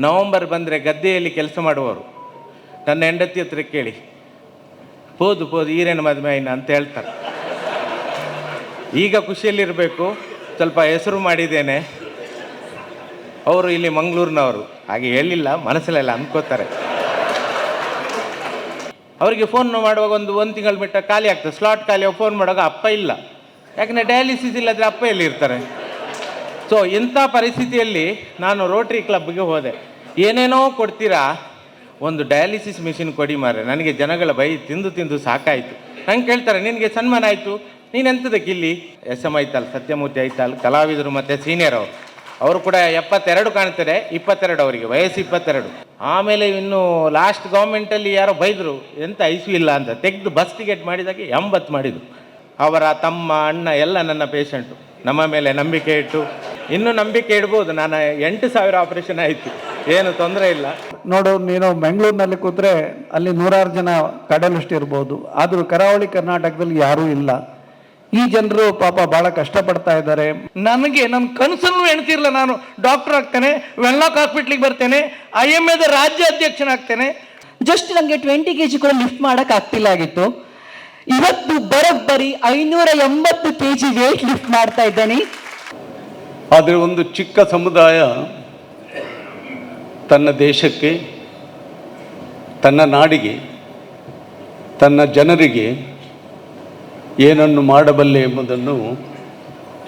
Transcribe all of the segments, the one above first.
November ಬಂದರೆ ಗದ್ದೆಯಲ್ಲಿ ಕೆಲಸ ಮಾಡುವವರು. ನನ್ನ ಹೆಂಡತಿ ಹತ್ರ ಕೇಳಿ ಹೋದು ಹೋದು ಈರೇನು ಮದುವೆ ಆಯ್ನ? ಅಂತ ಹೇಳ್ತಾರೆ. ಈಗ ಖುಷಿಯಲ್ಲಿರಬೇಕು, ಸ್ವಲ್ಪ ಹೆಸರು ಮಾಡಿದ್ದೇನೆ. ಅವರು ಇಲ್ಲಿ ಮಂಗಳೂರಿನವರು. ಹಾಗೆ ಹೇಳಿಲ್ಲ, ಮನಸ್ಸಲ್ಲೆಲ್ಲ ಅಂದ್ಕೋತಾರೆ. ಅವರಿಗೆ ಫೋನ್ ಮಾಡುವಾಗ ಒಂದು ಒಂದು ತಿಂಗಳು ಬಿಟ್ಟ ಖಾಲಿ ಆಗ್ತದೆ. ಸ್ಲಾಟ್ ಖಾಲಿ ಫೋನ್ ಮಾಡುವಾಗ ಅಪ್ಪ ಇಲ್ಲ. ಯಾಕಂದರೆ ಡಯಾಲಿಸಿಸ್ ಇಲ್ಲದ್ರೆ ಅಪ್ಪ ಎಲ್ಲಿ ಇರ್ತಾರೆ? ಸೊ ಇಂಥ ಪರಿಸ್ಥಿತಿಯಲ್ಲಿ ನಾನು ರೋಟ್ರಿ ಕ್ಲಬ್ಗೆ ಹೋದೆ. ಏನೇನೋ ಕೊಡ್ತೀರಾ? ಒಂದು ಡಯಾಲಿಸಿಸ್ ಮಿಷಿನ್ ಕೊಡಿ ಮಾರೆ ನನಗೆ ಜನಗಳ ಬೈ ತಿಂದು ತಿಂದು ಸಾಕಾಯಿತು. ನಂಗೆ ಕೇಳ್ತಾರೆ, ನಿನಗೆ ಸನ್ಮಾನ ಆಯಿತು. ನೀನು ಎಂಥದಕ್ಕೆ ಇಲ್ಲಿ? ಎಸ್ ಎಂ ಐತಾಲ್ ಸತ್ಯಮೂರ್ತಿ ಐತಾಲ್ ಕಲಾವಿದರು ಮತ್ತು ಸೀನಿಯರ್ ಅವರು. ಅವರು ಕೂಡ ಎಪ್ಪತ್ತೆರಡು ಕಾಣ್ತಾರೆ, ಇಪ್ಪತ್ತೆರಡು ಅವರಿಗೆ, ವಯಸ್ಸು ಇಪ್ಪತ್ತೆರಡು. ಆಮೇಲೆ ಇನ್ನು ಲಾಸ್ಟ್ ಗೌರ್ಮೆಂಟಲ್ಲಿ ಯಾರೋ ಬೈದರು, ಎಂತ ಐಸು ಇಲ್ಲ ಅಂತ ತೆಗೆದು ಬಸ್ ಟಿಕೆಟ್ ಮಾಡಿದಾಗೆ ಎಂಬತ್ತು ಮಾಡಿದರು. ಅವರ ತಮ್ಮ, ಅಣ್ಣ ಎಲ್ಲ ನನ್ನ ಪೇಷಂಟು ನಮ್ಮ ಮೇಲೆ ನಂಬಿಕೆ ಇಟ್ಟು. ಇನ್ನೂ ನಂಬಿಕೆ ಇಡ್ಬೋದು. ನಾನು ಎಂಟು ಸಾವಿರ ಆಪರೇಷನ್ ಆಯಿತು. ಏನು ತೊಂದರೆ ಇಲ್ಲ. ನೋಡು ನೀನು ಬೆಂಗಳೂರಿನಲ್ಲಿ ಕೂತ್ರೆ ಅಲ್ಲಿ ನೂರಾರು ಜನ ಕಡಲಷ್ಟು ಇರ್ಬೋದು. ಆದರೂ ಕರಾವಳಿ ಕರ್ನಾಟಕದಲ್ಲಿ ಯಾರೂ ಇಲ್ಲ. ಈ ಜನರು ಪಾಪ ಬಹಳ ಕಷ್ಟಪಡ್ತಾ ಇದ್ದಾರೆ. ನನಗೆ ನನ್ನ ಕನಸನ್ನು ಎಣ್ತಿರ್ಲಿಲ್ಲ ನಾನು. ಡಾಕ್ಟರ್ ಆಗ್ತೇನೆ ವೆನ್ಲಾಕ್ ಹಾಸ್ಪಿಟ್ಲಿಗೆ ಬರ್ತೇನೆ ಐ ಎಂ ಎದ ರಾಜ್ಯ ಅಧ್ಯಕ್ಷನಾಗ್ತೇನೆ ಜಸ್ಟ್ ನನಗೆ ಟ್ವೆಂಟಿ ಕೆ ಜಿ ಕೂಡ ಲಿಫ್ಟ್ ಮಾಡಕ್ಕೆ ಆಗ್ತಿಲ್ಲ ಆಗಿತ್ತು. ಇವತ್ತು ಬರೋಬ್ಬರಿ ಐನೂರ ಎಂಬತ್ತು ಕೆ ಜಿ ವೇಟ್ ಲಿಫ್ಟ್ ಮಾಡ್ತಾ ಇದ್ದೇನೆ. ಆದರೆ ಒಂದು ಚಿಕ್ಕ ಸಮುದಾಯ ತನ್ನ ದೇಶಕ್ಕೆ, ತನ್ನ ನಾಡಿಗೆ, ತನ್ನ ಜನರಿಗೆ ಏನನ್ನು ಮಾಡಬಲ್ಲೆ ಎಂಬುದನ್ನು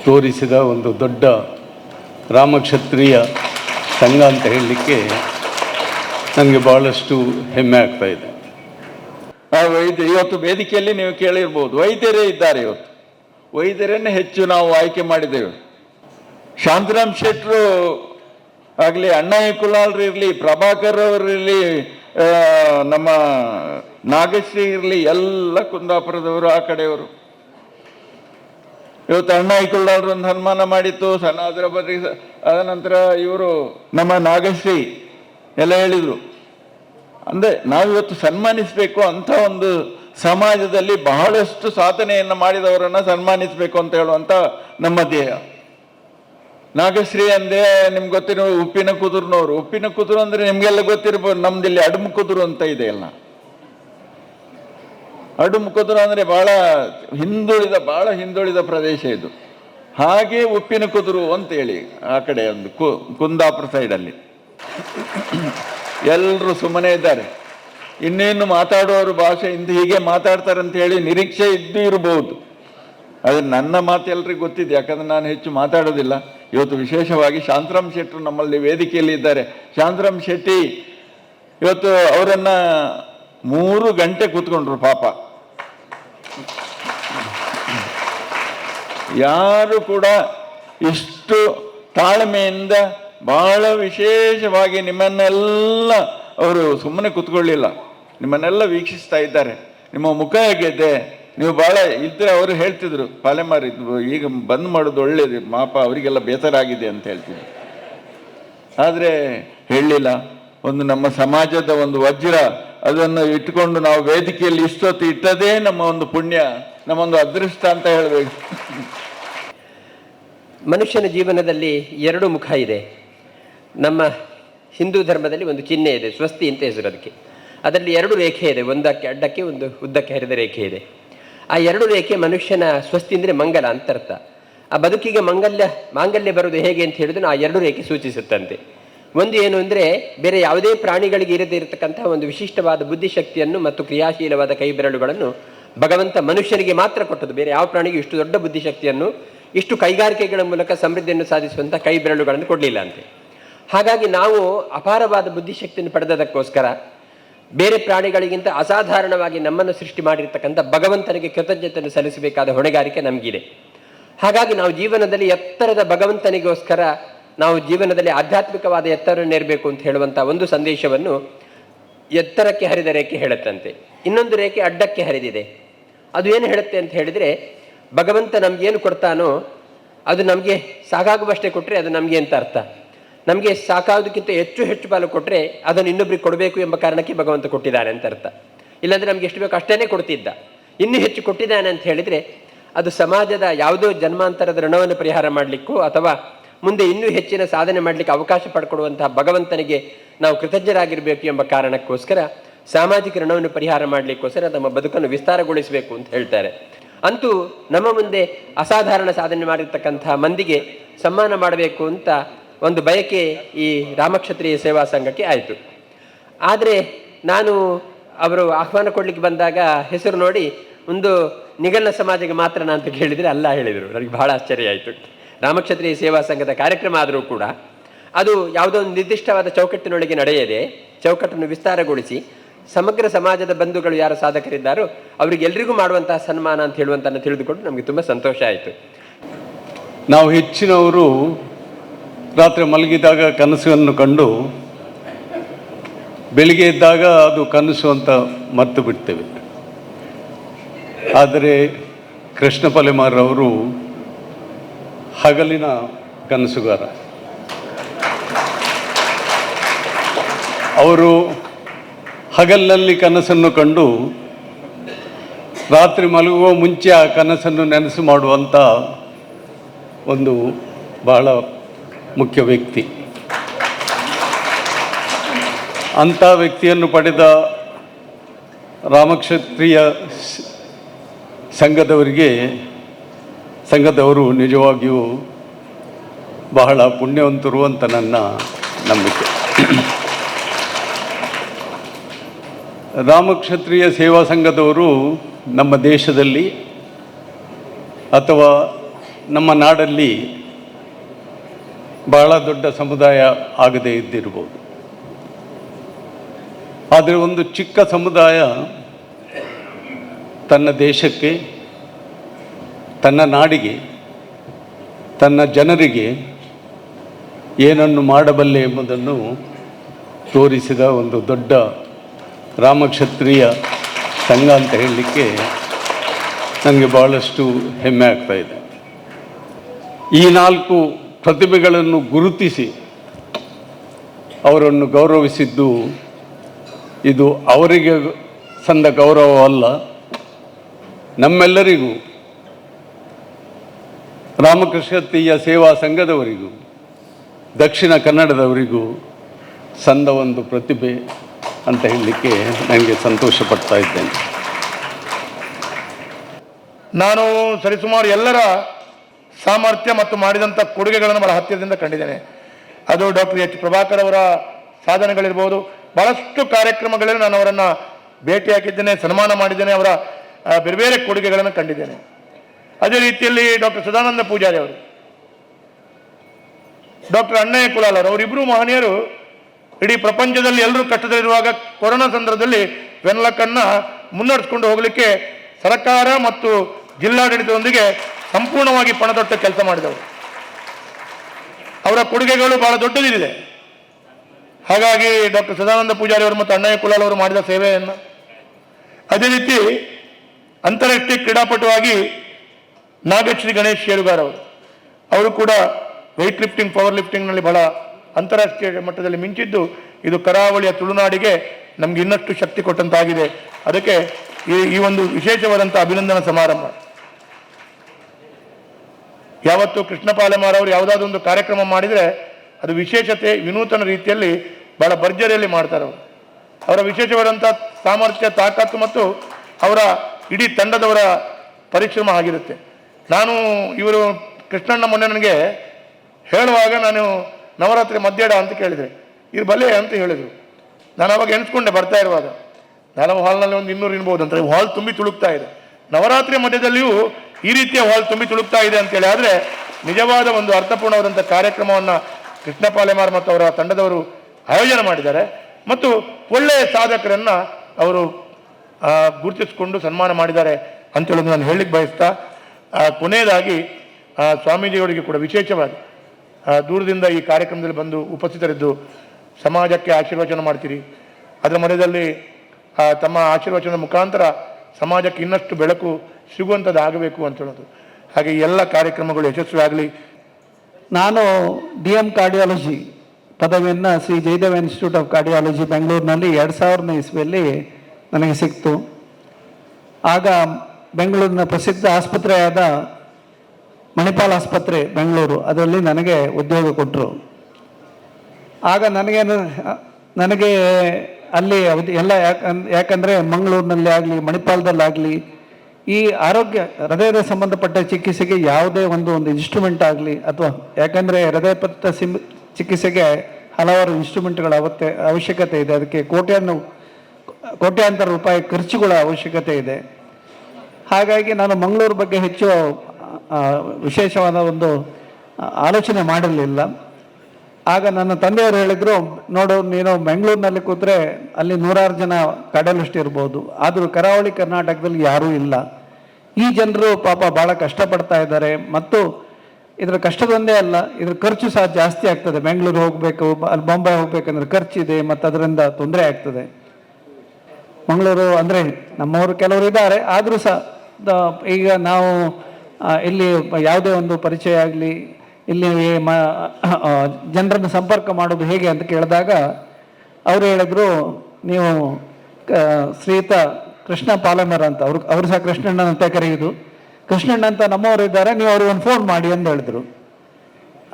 ತೋರಿಸಿದ ಒಂದು ದೊಡ್ಡ ರಾಮಕ್ಷತ್ರಿಯ ಸಂಘ ಅಂತ ಹೇಳಲಿಕ್ಕೆ ನನಗೆ ಭಾಳಷ್ಟು ಹೆಮ್ಮೆ ಆಗ್ತಾ ಇದೆ. ವೈದ್ಯ, ಇವತ್ತು ವೇದಿಕೆಯಲ್ಲಿ ನೀವು ಕೇಳಿರ್ಬೋದು, ವೈದ್ಯರೇ ಇದ್ದಾರೆ ಇವತ್ತು. ವೈದ್ಯರನ್ನೇ ಹೆಚ್ಚು ನಾವು ಆಯ್ಕೆ ಮಾಡಿದ್ದೇವೆ. ಶಾಂತರಾಮ್ ಶೆಟ್ರು ಆಗಲಿ ಅಣ್ಣಯ್ಯ ಕುಲಾಲ್ರು ಇರಲಿ, ಪ್ರಭಾಕರ್ ಅವರಿರಲಿ ನಮ್ಮ ನಾಗಶ್ರೀ ಇರಲಿ, ಎಲ್ಲ ಕುಂದಾಪುರದವರು ಆ ಕಡೆಯವರು. ಇವತ್ತು ಅಣ್ಣಯ್ಯ ಕುಲಾಲ್ರು ಒಂದು ಸನ್ಮಾನ ಮಾಡಿತ್ತು, ಸಣ್ಣ ಬದ್ರಿ ಅದ ನಂತರ ಇವರು ನಮ್ಮ ನಾಗಶ್ರೀ ಎಲ್ಲ ಹೇಳಿದರು. ಅಂದರೆ ನಾವಿವತ್ತು ಸನ್ಮಾನಿಸಬೇಕು ಅಂತ ಒಂದು ಸಮಾಜದಲ್ಲಿ ಬಹಳಷ್ಟು ಸಾಧನೆಯನ್ನು ಮಾಡಿದವರನ್ನು ಸನ್ಮಾನಿಸಬೇಕು ಅಂತ ಹೇಳುವಂಥ ನಮ್ಮ ಧ್ಯೇಯ. ನಾಗಶ್ರೀ ಅಂದ್ರೆ ನಿಮ್ಗೆ ಗೊತ್ತಿರೋ ಉಪ್ಪಿನ ಕುದುರ್ನವ್ರು. ಉಪ್ಪಿನ ಕುದುರು ಅಂದರೆ ನಿಮಗೆಲ್ಲ ಗೊತ್ತಿರ್ಬೋದು, ನಮ್ದಿಲ್ಲಿ ಅಡುಮು ಕುದುರು ಅಂತ ಇದೆ ಅಲ್ಲ ಅಡುಮ್ ಕುದುರು ಅಂದರೆ ಬಹಳ ಹಿಂದುಳಿದ ಬಹಳ ಹಿಂದುಳಿದ ಪ್ರದೇಶ ಇದು. ಹಾಗೆ ಉಪ್ಪಿನ ಕುದುರು ಅಂತೇಳಿ ಆ ಕಡೆ ಒಂದು ಕು, ಕುಂದಾಪುರ ಸೈಡಲ್ಲಿ ಎಲ್ಲರೂ ಸುಮ್ಮನೆ ಇದ್ದಾರೆ. ಇನ್ನೇನು ಮಾತಾಡುವವರು ಭಾಷೆ ಇಂದು ಹೀಗೆ ಮಾತಾಡ್ತಾರೆ ಅಂತ ಹೇಳಿ ನಿರೀಕ್ಷೆ ಇದ್ದು ಇರಬಹುದು ಆದರೆ ನನ್ನ ಮಾತು ಎಲ್ರಿಗೂ ಗೊತ್ತಿದೆ, ಯಾಕಂದ್ರೆ ನಾನು ಹೆಚ್ಚು ಮಾತಾಡೋದಿಲ್ಲ. ಇವತ್ತು ವಿಶೇಷವಾಗಿ ಶಾಂತರಾಮ್ ಶೆಟ್ಟರು ನಮ್ಮಲ್ಲಿ ವೇದಿಕೆಯಲ್ಲಿ ಇದ್ದಾರೆ. ಶಾಂತರಾಮ್ ಶೆಟ್ಟಿ, ಇವತ್ತು ಅವರನ್ನು ಮೂರು ಗಂಟೆ ಕೂತ್ಕೊಂಡ್ರು ಪಾಪ. ಯಾರು ಕೂಡ ಇಷ್ಟು ತಾಳ್ಮೆಯಿಂದ ಬಹಳ ವಿಶೇಷವಾಗಿ ನಿಮ್ಮನ್ನೆಲ್ಲ ಅವರು ಸುಮ್ಮನೆ ಕೂತ್ಕೊಳ್ಳಿಲ್ಲ. ನಿಮ್ಮನ್ನೆಲ್ಲ ವೀಕ್ಷಿಸ್ತಾ ಇದ್ದಾರೆ. ನಿಮ್ಮ ಮುಖ ಹೇಗಿದೆ? ನೀವು ಬಹಳ ಇದ್ರೆ ಅವರು ಹೇಳ್ತಿದ್ರು, ಪಾಲೆಮಾರಿ ಈಗ ಬಂದ್ ಮಾಡೋದು ಒಳ್ಳೇದು, ಮಾಪ ಅವರಿಗೆಲ್ಲ ಬೇಸರ ಆಗಿದೆ ಅಂತ ಹೇಳ್ತಿದ್ರು. ಆದರೆ ಹೇಳಲಿಲ್ಲ, ಒಂದು ನಮ್ಮ ಸಮಾಜದ ಒಂದು ವಜ್ರ, ಅದನ್ನು ಇಟ್ಟುಕೊಂಡು ನಾವು ವೇದಿಕೆಯಲ್ಲಿ ಇಷ್ಟೊತ್ತು ಇಟ್ಟದೇ ನಮ್ಮ ಒಂದು ಪುಣ್ಯ ನಮ್ಮ ಒಂದು ಅದೃಷ್ಟ ಅಂತ ಹೇಳಬೇಕು. ಮನುಷ್ಯನ ಜೀವನದಲ್ಲಿ ಎರಡು ಮುಖ ಇದೆ. ನಮ್ಮ ಹಿಂದೂ ಧರ್ಮದಲ್ಲಿ ಒಂದು ಚಿಹ್ನೆ ಇದೆ, ಸ್ವಸ್ತಿ ಅಂತ ಹೆಸರು ಅದಕ್ಕೆ. ಅದರಲ್ಲಿ ಎರಡು ರೇಖೆ ಇದೆ, ಒಂದಕ್ಕೆ ಅಡ್ಡಕ್ಕೆ, ಒಂದು ಉದ್ದಕ್ಕೆ ಹರಿದ ರೇಖೆ ಇದೆ. ಆ ಎರಡು ರೇಖೆ ಮನುಷ್ಯನ ಸ್ವಸ್ತಿ ಅಂದರೆ ಮಂಗಲ ಅಂತರ್ಥ ಆ ಬದುಕಿಗೆ ಮಂಗಲ್ಯ, ಮಾಂಗಲ್ಯ ಬರುವುದು ಹೇಗೆ ಅಂತ ಹೇಳಿದ್ರೆ ಆ ಎರಡು ರೇಖೆ ಸೂಚಿಸುತ್ತಂತೆ. ಒಂದು ಏನು ಅಂದರೆ ಬೇರೆ ಯಾವುದೇ ಪ್ರಾಣಿಗಳಿಗೆ ಇರದೇ ಇರತಕ್ಕಂತಹ ಒಂದು ವಿಶಿಷ್ಟವಾದ ಬುದ್ಧಿಶಕ್ತಿಯನ್ನು ಮತ್ತು ಕ್ರಿಯಾಶೀಲವಾದ ಕೈಬೆರಳುಗಳನ್ನು ಭಗವಂತ ಮನುಷ್ಯನಿಗೆ ಮಾತ್ರ ಕೊಟ್ಟದ್ದು. ಬೇರೆ ಯಾವ ಪ್ರಾಣಿಗೂ ಇಷ್ಟು ದೊಡ್ಡ ಬುದ್ಧಿಶಕ್ತಿಯನ್ನು, ಇಷ್ಟು ಕೈಗಾರಿಕೆಗಳ ಮೂಲಕ ಸಮೃದ್ಧಿಯನ್ನು ಸಾಧಿಸುವಂಥ ಕೈ ಬೆರಳುಗಳನ್ನು ಕೊಡಲಿಲ್ಲ ಅಂತೆ. ಹಾಗಾಗಿ ನಾವು ಅಪಾರವಾದ ಬುದ್ಧಿಶಕ್ತಿಯನ್ನು ಪಡೆದದಕ್ಕೋಸ್ಕರ ಬೇರೆ ಪ್ರಾಣಿಗಳಿಗಿಂತ ಅಸಾಧಾರಣವಾಗಿ ನಮ್ಮನ್ನು ಸೃಷ್ಟಿ ಮಾಡಿರ್ತಕ್ಕಂಥ ಭಗವಂತನಿಗೆ ಕೃತಜ್ಞತೆಯನ್ನು ಸಲ್ಲಿಸಬೇಕಾದ ಹೊಣೆಗಾರಿಕೆ ನಮಗಿದೆ. ಹಾಗಾಗಿ ನಾವು ಜೀವನದಲ್ಲಿ ಎತ್ತರದ ಭಗವಂತನಿಗೋಸ್ಕರ ನಾವು ಜೀವನದಲ್ಲಿ ಆಧ್ಯಾತ್ಮಿಕವಾದ ಎತ್ತರನ್ನೇರಬೇಕು ಅಂತ ಹೇಳುವಂಥ ಒಂದು ಸಂದೇಶವನ್ನು ಎತ್ತರಕ್ಕೆ ಹರಿದ ರೇಖೆ ಹೇಳುತ್ತಂತೆ. ಇನ್ನೊಂದು ರೇಖೆ ಅಡ್ಡಕ್ಕೆ ಹರಿದಿದೆ. ಅದು ಏನು ಹೇಳುತ್ತೆ ಅಂತ ಹೇಳಿದರೆ, ಭಗವಂತ ನಮಗೇನು ಕೊಡ್ತಾನೋ ಅದು ನಮಗೆ ಸಾಕಾಗುವಷ್ಟೇ ಕೊಟ್ಟರೆ ಅದು ನಮಗೆ ಅಂತ ಅರ್ಥ? ನಮಗೆ ಸಾಕಾಗೋದಕ್ಕಿಂತ ಹೆಚ್ಚು ಹೆಚ್ಚು ಪಾಲು ಕೊಟ್ಟರೆ ಅದನ್ನು ಇನ್ನೊಬ್ರಿಗೆ ಕೊಡಬೇಕು ಎಂಬ ಕಾರಣಕ್ಕೆ ಭಗವಂತ ಕೊಟ್ಟಿದ್ದಾನೆ ಅಂತ ಅರ್ಥ. ಇಲ್ಲಾಂದರೆ ನಮಗೆ ಎಷ್ಟು ಬೇಕು ಅಷ್ಟೇ ಕೊಡ್ತಿದ್ದ. ಇನ್ನೂ ಹೆಚ್ಚು ಕೊಟ್ಟಿದ್ದಾನೆ ಅಂತ ಹೇಳಿದರೆ ಅದು ಸಮಾಜದ ಯಾವುದೋ ಜನ್ಮಾಂತರದ ಋಣವನ್ನು ಪರಿಹಾರ ಮಾಡಲಿಕ್ಕೂ ಅಥವಾ ಮುಂದೆ ಇನ್ನೂ ಹೆಚ್ಚಿನ ಸಾಧನೆ ಮಾಡಲಿಕ್ಕೆ ಅವಕಾಶ ಪಡ್ಕೊಡುವಂತಹ ಭಗವಂತನಿಗೆ ನಾವು ಕೃತಜ್ಞರಾಗಿರಬೇಕು ಎಂಬ ಕಾರಣಕ್ಕೋಸ್ಕರ ಸಾಮಾಜಿಕ ಋಣವನ್ನು ಪರಿಹಾರ ಮಾಡಲಿಕ್ಕೋಸ್ಕರ ನಮ್ಮ ಬದುಕನ್ನು ವಿಸ್ತಾರಗೊಳಿಸಬೇಕು ಅಂತ ಹೇಳ್ತಾರೆ. ಅಂತೂ ನಮ್ಮ ಮುಂದೆ ಅಸಾಧಾರಣ ಸಾಧನೆ ಮಾಡಿರ್ತಕ್ಕಂಥ ಮಂದಿಗೆ ಸಮ್ಮಾನ ಮಾಡಬೇಕು ಅಂತ ಒಂದು ಬಯಕೆ ಈ ರಾಮಕ್ಷತ್ರಿಯ ಸೇವಾ ಸಂಘಕ್ಕೆ ಆಯಿತು. ಆದರೆ ನಾನು ಅವರು ಆಹ್ವಾನ ಕೊಡಲಿಕ್ಕೆ ಬಂದಾಗ ಹೆಸರು ನೋಡಿ ಒಂದು ನಿಗಲ್ಲ ಸಮಾಜಕ್ಕೆ ಮಾತ್ರ ಅಂತ ಕೇಳಿದರೆ ಅಲ್ಲ ಹೇಳಿದರು. ನನಗೆ ಬಹಳ ಆಶ್ಚರ್ಯ ಆಯಿತು. ರಾಮಕ್ಷತ್ರಿಯ ಸೇವಾ ಸಂಘದ ಕಾರ್ಯಕ್ರಮ ಆದರೂ ಕೂಡ ಅದು ಯಾವುದೋ ಒಂದು ನಿರ್ದಿಷ್ಟವಾದ ಚೌಕಟ್ಟಿನೊಳಗೆ ನಡೆಯದೆ, ಚೌಕಟ್ಟನ್ನು ವಿಸ್ತಾರಗೊಳಿಸಿ ಸಮಗ್ರ ಸಮಾಜದ ಬಂಧುಗಳು ಯಾರು ಸಾಧಕರಿದ್ದಾರೋ ಅವರಿಗೆಲ್ಲರಿಗೂ ಮಾಡುವಂತಹ ಸನ್ಮಾನ ಅಂತ ಹೇಳುವಂತ ತಿಳಿದುಕೊಂಡು ನಮಗೆ ತುಂಬ ಸಂತೋಷ ಆಯಿತು. ನಾವು ಹೆಚ್ಚಿನವರು ರಾತ್ರಿ ಮಲಗಿದಾಗ ಕನಸನ್ನು ಕಂಡು ಬೆಳಿಗ್ಗೆ ಇದ್ದಾಗ ಅದು ಕನಸು ಅಂತ ಮರೆತು ಬಿಡ್ತೇವೆ. ಆದರೆ ಕೃಷ್ಣ ಪಲೆಮಾರವರು ಹಗಲಿನ ಕನಸುಗಾರ. ಅವರು ಹಗಲಿನಲ್ಲಿ ಕನಸನ್ನು ಕಂಡು ರಾತ್ರಿ ಮಲಗುವ ಮುಂಚೆ ಆ ಕನಸನ್ನು ನೆನಸು ಮಾಡುವಂಥ ಒಂದು ಬಹಳ ಮುಖ್ಯ ವ್ಯಕ್ತಿ. ಅಂಥ ವ್ಯಕ್ತಿಯನ್ನು ಪಡೆದ ರಾಮಕ್ಷತ್ರಿಯ ಸಂಘದವರಿಗೆ, ಸಂಘದವರು ನಿಜವಾಗಿಯೂ ಬಹಳ ಪುಣ್ಯವಂತರು ಅಂತ ನನ್ನ ನಂಬಿಕೆ. ರಾಮಕ್ಷತ್ರಿಯ ಸೇವಾ ಸಂಘದವರು ನಮ್ಮ ದೇಶದಲ್ಲಿ ಅಥವಾ ನಮ್ಮ ನಾಡಲ್ಲಿ ಬಹಳ ದೊಡ್ಡ ಸಮುದಾಯ ಆಗದೇ ಇದ್ದಿರ್ಬೋದು ಆದರೆ ಒಂದು ಚಿಕ್ಕ ಸಮುದಾಯ ತನ್ನ ದೇಶಕ್ಕೆ, ತನ್ನ ನಾಡಿಗೆ, ತನ್ನ ಜನರಿಗೆ ಏನನ್ನು ಮಾಡಬಲ್ಲೆ ಎಂಬುದನ್ನು ತೋರಿಸಿದ ಒಂದು ದೊಡ್ಡ ರಾಮಕ್ಷತ್ರಿಯ ಸಂಘ ಅಂತ ಹೇಳಲಿಕ್ಕೆ ನನಗೆ ಭಾಳಷ್ಟು ಹೆಮ್ಮೆ ಆಗ್ತಾ ಇದೆ. ಈ ನಾಲ್ಕು ಪ್ರತಿಭೆಗಳನ್ನು ಗುರುತಿಸಿ ಅವರನ್ನು ಗೌರವಿಸಿದ್ದು ಇದು ಅವರಿಗೆ ಸಂದ ಗೌರವವಲ್ಲ, ನಮ್ಮೆಲ್ಲರಿಗೂ ರಾಮಕೃಷ್ಣತೀಯ ಸೇವಾ ಸಂಘದವರಿಗೂ, ದಕ್ಷಿಣ ಕನ್ನಡದವರಿಗೂ ಸಂದ ಒಂದು ಪ್ರತಿಭೆ ಅಂತ ಹೇಳಲಿಕ್ಕೆ ನನಗೆ ಸಂತೋಷ ಪಡ್ತಾ ಇದ್ದೇನೆ. ನಾನು ಸರಿಸುಮಾರು ಎಲ್ಲರ ಸಾಮರ್ಥ್ಯ ಮತ್ತು ಮಾಡಿದಂಥ ಕೊಡುಗೆಗಳನ್ನು ಬಹಳ ಹತ್ತಿರದಿಂದ ಕಂಡಿದ್ದೇನೆ. ಅದು ಡಾಕ್ಟರ್ ಎಚ್ ಪ್ರಭಾಕರ್ ಅವರ ಸಾಧನೆಗಳಿರ್ಬೋದು, ಬಹಳಷ್ಟು ಕಾರ್ಯಕ್ರಮಗಳಲ್ಲಿ ನಾನು ಅವರನ್ನು ಭೇಟಿ ಹಾಕಿದ್ದೇನೆ, ಸನ್ಮಾನ ಮಾಡಿದ್ದೇನೆ, ಅವರ ಬೇರೆ ಬೇರೆ ಕೊಡುಗೆಗಳನ್ನು ಕಂಡಿದ್ದೇನೆ. ಅದೇ ರೀತಿಯಲ್ಲಿ ಡಾಕ್ಟರ್ ಸದಾನಂದ ಪೂಜಾರಿ ಅವರು, ಡಾಕ್ಟರ್ ಅಣ್ಣಯ್ಯ ಕುಲಾಲ್ ಅವರು ಅವರಿಬ್ಬರು ಮಹನೀಯರು ಇಡೀ ಪ್ರಪಂಚದಲ್ಲಿ ಎಲ್ಲರೂ ಕಷ್ಟದಲ್ಲಿರುವಾಗ ಕೊರೋನಾ ಸಂದರ್ಭದಲ್ಲಿ ವೆನ್ಲಕ್ಕನ್ನು ಮುನ್ನಡೆಸ್ಕೊಂಡು ಹೋಗಲಿಕ್ಕೆ ಸರ್ಕಾರ ಮತ್ತು ಜಿಲ್ಲಾಡಳಿತದೊಂದಿಗೆ ಸಂಪೂರ್ಣವಾಗಿ ಪಣದೊಟ್ಟ ಕೆಲಸ ಮಾಡಿದವರು. ಅವರ ಕೊಡುಗೆಗಳು ಬಹಳ ದೊಡ್ಡದಿದೆ. ಹಾಗಾಗಿ ಡಾಕ್ಟರ್ ಸದಾನಂದ ಪೂಜಾರಿ ಅವರು ಮತ್ತು ಅಣ್ಣಯ್ಯ ಕುಲಾಲ್ ಅವರು ಮಾಡಿದ ಸೇವೆಯನ್ನು ಅದೇ ರೀತಿ ಅಂತಾರಾಷ್ಟ್ರೀಯ ಕ್ರೀಡಾಪಟುವಾಗಿ ನಾಗಶ್ರೀ ಗಣೇಶ್ ಶೇರುಗಾರ್ ಅವರು. ಅವರು ಕೂಡ ವೆಯ್ಟ್ ಲಿಫ್ಟಿಂಗ್ ಪವರ್ ಲಿಫ್ಟಿಂಗ್ನಲ್ಲಿ ಬಹಳ ಅಂತಾರಾಷ್ಟ್ರೀಯ ಮಟ್ಟದಲ್ಲಿ ಮಿಂಚಿದ್ದು, ಇದು ಕರಾವಳಿಯ ತುಳುನಾಡಿಗೆ ನಮ್ಗೆ ಇನ್ನಷ್ಟು ಶಕ್ತಿ ಕೊಟ್ಟಂತಾಗಿದೆ. ಅದಕ್ಕೆ ಈ ಈ ಒಂದು ವಿಶೇಷವಾದಂಥ ಅಭಿನಂದನಾ ಸಮಾರಂಭ. ಯಾವತ್ತು ಕೃಷ್ಣ ಪಾಲೆಮಾರ್ ಅವರು ಯಾವುದಾದ್ರೂ ಒಂದು ಕಾರ್ಯಕ್ರಮ ಮಾಡಿದರೆ ಅದು ವಿಶೇಷತೆ ವಿನೂತನ ರೀತಿಯಲ್ಲಿ ಬಹಳ ಭರ್ಜರಿಯಲ್ಲಿ ಮಾಡ್ತಾರೆ ಅವರು. ಅವರ ವಿಶೇಷವಾದಂಥ ಸಾಮರ್ಥ್ಯ, ತಾಕತ್ತು ಮತ್ತು ಅವರ ಇಡೀ ತಂಡದವರ ಪರಿಶ್ರಮ ಆಗಿರುತ್ತೆ. ನಾನು ಇವರು ಕೃಷ್ಣಣ್ಣ ಮೊನ್ನೆ ನನಗೆ ಹೇಳುವಾಗ ನಾನು ನವರಾತ್ರಿ ಮಧ್ಯಾಹ್ನ ಅಂತ ಕೇಳಿದೆ. ಇವ್ರು ಬಲೆ ಅಂತ ಹೇಳಿದರು. ನಾನು ಅವಾಗ ಎಣಿಸ್ಕೊಂಡೆ ಬರ್ತಾ ಇರುವಾಗ. ನಾನು ಹಾಲ್ನಲ್ಲಿ ಒಂದು ಇನ್ನೂರು ಇನ್ಬೋದು ಅಂತ ಹಾಲ್ ತುಂಬಿ ತುಳುಕ್ತಾ ಇದೆ. ನವರಾತ್ರಿ ಮಧ್ಯದಲ್ಲಿಯೂ ಈ ರೀತಿಯ ಹಾಲ್ ತುಂಬಿ ತುಳುಕ್ತಾ ಇದೆ ಅಂತೇಳಿ ಆದರೆ ನಿಜವಾದ ಒಂದು ಅರ್ಥಪೂರ್ಣವಾದಂಥ ಕಾರ್ಯಕ್ರಮವನ್ನು ಕೃಷ್ಣ ಪಾಲೆಮಾರ್ ಮತ್ತು ಅವರ ತಂಡದವರು ಆಯೋಜನೆ ಮಾಡಿದ್ದಾರೆ. ಮತ್ತು ಒಳ್ಳೆಯ ಸಾಧಕರನ್ನ ಅವರು ಗುರುತಿಸಿಕೊಂಡು ಸನ್ಮಾನ ಮಾಡಿದ್ದಾರೆ ಅಂತ ಹೇಳೋದು ನಾನು ಹೇಳಲಿಕ್ಕೆ ಬಯಸ್ತಾ ಕೊನೆಯದಾಗಿ ಸ್ವಾಮೀಜಿಯವರಿಗೆ ಕೂಡ ವಿಶೇಷವಾಗಿ ದೂರದಿಂದ ಈ ಕಾರ್ಯಕ್ರಮದಲ್ಲಿ ಬಂದು ಉಪಸ್ಥಿತರಿದ್ದು ಸಮಾಜಕ್ಕೆ ಆಶೀರ್ವಚನ ಮಾಡ್ತೀರಿ. ಅದರ ಮಧ್ಯದಲ್ಲಿ ತಮ್ಮ ಆಶೀರ್ವಚನದ ಮುಖಾಂತರ ಸಮಾಜಕ್ಕೆ ಇನ್ನಷ್ಟು ಬೆಳಕು ಸಿಗುವಂಥದ್ದು ಆಗಬೇಕು ಅಂತ ಹೇಳೋದು. ಹಾಗೆ ಎಲ್ಲ ಕಾರ್ಯಕ್ರಮಗಳು ಯಶಸ್ವಿಯಾಗಲಿ. ನಾನು ಡಿ ಎಂ ಕಾರ್ಡಿಯಾಲಜಿ ಪದವಿಯನ್ನು Shri Jayadeva institute of cardiology ಬೆಂಗಳೂರಿನಲ್ಲಿ ಎರಡು ಸಾವಿರನೇ ಇಸ್ವಿಯಲ್ಲಿ ನನಗೆ ಸಿಕ್ತು. ಆಗ ಬೆಂಗಳೂರಿನ ಪ್ರಸಿದ್ಧ ಆಸ್ಪತ್ರೆಯಾದ ಮಣಿಪಾಲ್ ಆಸ್ಪತ್ರೆ ಬೆಂಗಳೂರು, ಅದರಲ್ಲಿ ನನಗೆ ಉದ್ಯೋಗ ಕೊಟ್ಟರು. ಆಗ ನನಗೆ ನನಗೆ ಅಲ್ಲಿ ಎಲ್ಲ ಯಾಕಂದ್ ಯಾಕಂದರೆ ಮಂಗಳೂರಿನಲ್ಲಿ ಆಗಲಿ, ಮಣಿಪಾಲದಲ್ಲಾಗಲಿ ಈ ಆರೋಗ್ಯ, ಹೃದಯದ ಸಂಬಂಧಪಟ್ಟ ಚಿಕಿತ್ಸೆಗೆ ಯಾವುದೇ ಒಂದು ಒಂದು ಇನ್ಸ್ಟ್ರೂಮೆಂಟ್ ಆಗಲಿ ಅಥವಾ ಯಾಕಂದರೆ ಹೃದಯಪಟ್ಟ ಸಿಮ್ ಚಿಕಿತ್ಸೆಗೆ ಹಲವಾರು ಇನ್ಸ್ಟ್ರೂಮೆಂಟ್ಗಳ ಅವತ್ತೆ, ಅವಶ್ಯಕತೆ ಇದೆ. ಅದಕ್ಕೆ ಕೋಟ್ಯಾನು, ಕೋಟ್ಯಾಂತರ ರೂಪಾಯಿ ಖರ್ಚುಗಳ ಅವಶ್ಯಕತೆ ಇದೆ. ಹಾಗಾಗಿ ನಾನು ಮಂಗಳೂರು ಬಗ್ಗೆ ಹೆಚ್ಚು ವಿಶೇಷವಾದ ಒಂದು ಆಲೋಚನೆ ಮಾಡಿರಲಿಲ್ಲ. ಆಗ ನನ್ನ ತಂದೆಯವರು ಹೇಳಿದರು, ನೋಡು, ನೀನು ಬೆಂಗಳೂರಿನಲ್ಲಿ ಕೂತ್ರೆ ಅಲ್ಲಿ ನೂರಾರು ಜನ ಕಡಲಷ್ಟು ಇರ್ಬೋದು ಆದರೂ ಕರಾವಳಿ ಕರ್ನಾಟಕದಲ್ಲಿ ಯಾರೂ ಇಲ್ಲ. ಈ ಜನರು ಪಾಪ ಭಾಳ ಕಷ್ಟಪಡ್ತಾ ಇದ್ದಾರೆ. ಮತ್ತು ಇದರ ಕಷ್ಟದೊಂದೇ ಅಲ್ಲ, ಇದ್ರ ಖರ್ಚು ಸಹ ಜಾಸ್ತಿ ಆಗ್ತದೆ. ಬೆಂಗಳೂರು ಹೋಗಬೇಕು, ಅಲ್ಲಿ ಬೊಂಬೈ ಹೋಗ್ಬೇಕಂದ್ರೆ ಖರ್ಚಿದೆ, ಮತ್ತು ಅದರಿಂದ ತೊಂದರೆ ಆಗ್ತದೆ. ಮಂಗಳೂರು ಅಂದರೆ ನಮ್ಮವರು ಕೆಲವರು ಇದ್ದಾರೆ, ಆದರೂ ಸಹ ಈಗ ನಾವು ಇಲ್ಲಿ ಯಾವುದೇ ಒಂದು ಪರಿಚಯ ಆಗಲಿ, ಇಲ್ಲಿ ಮ ಜನರನ್ನು ಸಂಪರ್ಕ ಮಾಡೋದು ಹೇಗೆ ಅಂತ ಕೇಳಿದಾಗ, ಅವರು ಹೇಳಿದ್ರು, ನೀವು ಶ್ರೀಯುತ ಕೃಷ್ಣ ಪಾಲಮರ ಅಂತ, ಅವ್ರು, ಅವರು ಸಹ ಕೃಷ್ಣಣ್ಣ ಅಂತ ಕರೆಯೋದು. ಕೃಷ್ಣಣ್ಣ ಅಂತ ನಮ್ಮವರು ಇದ್ದಾರೆ ನೀವು ಅವ್ರಿಗೆ ಒಂದು ಫೋನ್ ಮಾಡಿ ಅಂತ ಹೇಳಿದ್ರು.